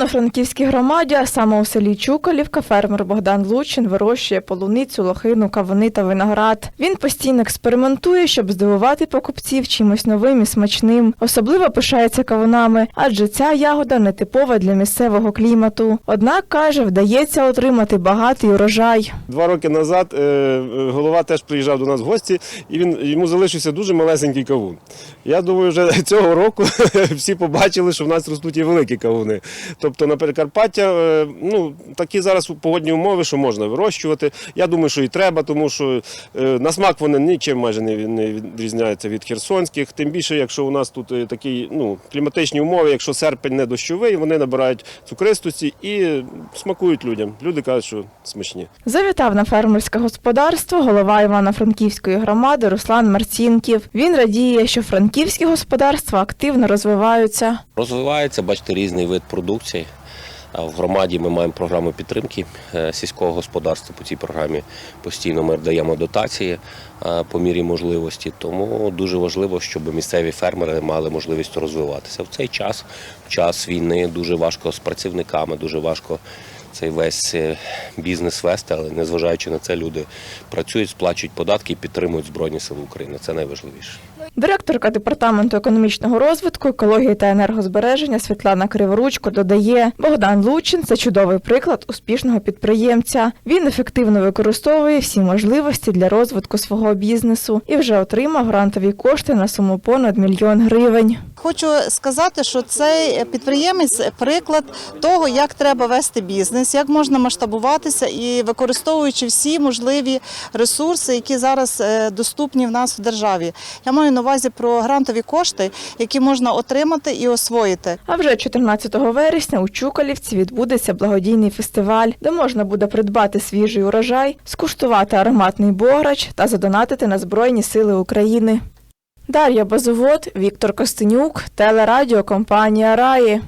Івано-Франківській громаді, а саме у селі Чукалівка, фермер Богдан Лучин вирощує полуницю, лохину, кавуни та виноград. Він постійно експериментує, щоб здивувати покупців чимось новим і смачним. Особливо пишається кавунами, адже ця ягода не типова для місцевого клімату. Однак каже, вдається отримати багатий урожай. Два роки назад е, голова теж приїжджав до нас в гості, і він йому залишився дуже малесенький кавун. Я думаю, вже цього року всі побачили, що в нас ростуть і великі кавуни. Тобто на Прикарпаття е, ну, такі зараз погодні умови, що можна вирощувати. Я думаю, що і треба, тому що е, на смак вони нічим майже не, не відрізняються від херсонських. Тим більше, якщо у нас тут е, такі ну, кліматичні умови, якщо серпень не дощовий, вони набирають цукристості і смакують людям. Люди кажуть, що смачні. Завітав на фермерське господарство голова Івано-Франківської громади Руслан Марцінків. Він радіє, що франківські господарства активно розвиваються. Розвивається, бачите, різний вид продукції. А В громаді ми маємо програму підтримки е, сільського господарства. По цій програмі постійно ми даємо дотації е, по мірі можливості. Тому дуже важливо, щоб місцеві фермери мали можливість розвиватися. В цей час, в час війни, дуже важко з працівниками, дуже важко цей весь е, бізнес вести, але незважаючи на це, люди працюють, сплачують податки і підтримують Збройні Сили України. Це найважливіше. Директорка департаменту економічного розвитку, екології та енергозбереження Світлана Криворучко додає, Богдан Лучин це чудовий приклад успішного підприємця. Він ефективно використовує всі можливості для розвитку свого бізнесу і вже отримав грантові кошти на суму понад мільйон гривень. Хочу сказати, що цей підприємець приклад того, як треба вести бізнес, як можна масштабуватися і використовуючи всі можливі ресурси, які зараз е, доступні в нас в державі. Я маю на увазі про грантові кошти, які можна отримати і освоїти. А вже 14 вересня у Чукалівці відбудеться благодійний фестиваль, де можна буде придбати свіжий урожай, скуштувати ароматний бограч та задонатити на Збройні Сили України. Дар'я Базовод, Віктор Костенюк, телерадіокомпанія Раї.